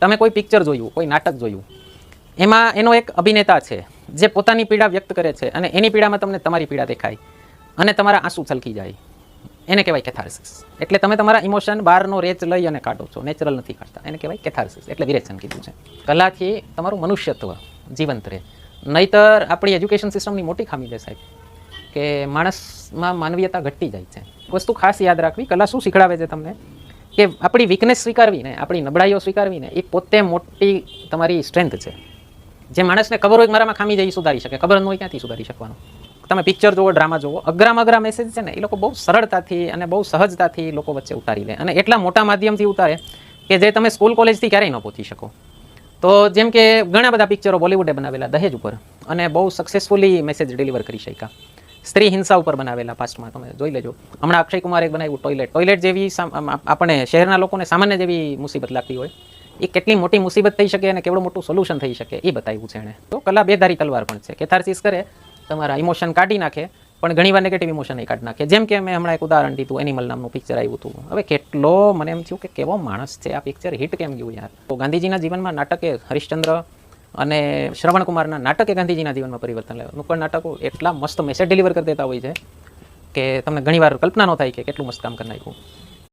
તમે કોઈ પિક્ચર જોયું, કોઈ નાટક જોયું? એમાં એનો એક અભિનેતા છે, જે પોતાની પીડા વ્યક્ત કરે છે અને એની પીડામાં તમને તમારી પીડા દેખાય અને તમારા આંસુ છલકી જાય. એને કહેવાય કેથાર્સિસ. એટલે તમે તમારા ઇમોશન બહારનો રેચ લઈ અને કાઢો છો, નેચરલ નથી કાઢતા. એને કહેવાય કેથાર્સિસ. એટલે વિરેચન કીધું છે. કલાથી તમારું મનુષ્યત્વ જીવંત રહે. નહીતર આપણી એજ્યુકેશન સિસ્ટમની મોટી ખામી છે સાહેબ, કે માણસમાં માનવીયતા ઘટતી જાય છે. વસ્તુ ખાસ યાદ રાખવી, કલા શું શીખડાવે છે તમને? કે આપણી વીકનેસ સ્વીકારવી ને આપણી નબળાઈઓ સ્વીકારવી ને એ પોતે મોટી તમારી સ્ટ્રેન્થ છે. જે માણસને ખબર હોય મારામાં ખામી જાય સુધારી શકે. ખબર ન હોય ક્યાંથી સુધારી શકવાનું? તમે પિક્ચર જુઓ ડ્રામા જુઓ અઘરામાં અઘરા મેસેજ છે ને, એ લોકો બહુ સરળતાથી અને બહુ સહજતાથી લોકો વચ્ચે ઉતારી લે. અને એટલા મોટા માધ્યમથી ઉતારે કે જે તમે સ્કૂલ કોલેજથી ક્યારેય ન પહોંચી શકો. તો જેમ કે ઘણા બધા પિક્ચરો બોલિવૂડે બનાવેલા દહેજ ઉપર અને બહુ સક્સેસફુલી મેસેજ ડિલિવર કરી શક્યા. સ્ત્રી હિંસા ઉપર બનાવેલા પાસ્ટમાં તમે જોઈ લેજો. હમણાં અક્ષય કુમારે એક બનાવ્યું ટોયલેટ ટોયલેટ જેવી આપણે શહેરના લોકોને સામાન્ય જેવી મુસીબત લાગતી હોય. એ કેટલી મોટી મુસીબત થઈ શકે અને કેવડું મોટું સોલ્યુશન થઈ શકે એ બતાવ્યું છે એણે. તો કલા બેધારી તલવાર પણ છે. કેથાર્સિસ કરે, તમારા ઇમોશન કાઢી નાખે, પણ ઘણીવાર નેગેટિવ ઇમોશન એ કાઢી નાખે. જેમ કે મેં હમણાં એક ઉદાહરણ દીધું એનિમલ નામનું પિક્ચર આવ્યું હતું. હવે કેટલો મને એમ થયું કે કેવો માણસ છે આ પિક્ચર હિટ કેમ ગયું યાર? તો ગાંધીજીના જીવનમાં નાટકે હરિશ્ચંદ્ર અને શ્રવણકુમારના નાટકે ગાંધીજીના જીવનમાં પરિવર્તન લાવ્યું. નુક્કડ નાટકો એટલા મસ્ત મેસેજ ડિલિવર કરી દેતા હોય છે કે તમને ઘણીવાર કલ્પના ન થાય કે કેટલું મસ્ત કામ કરી નાખ્યું.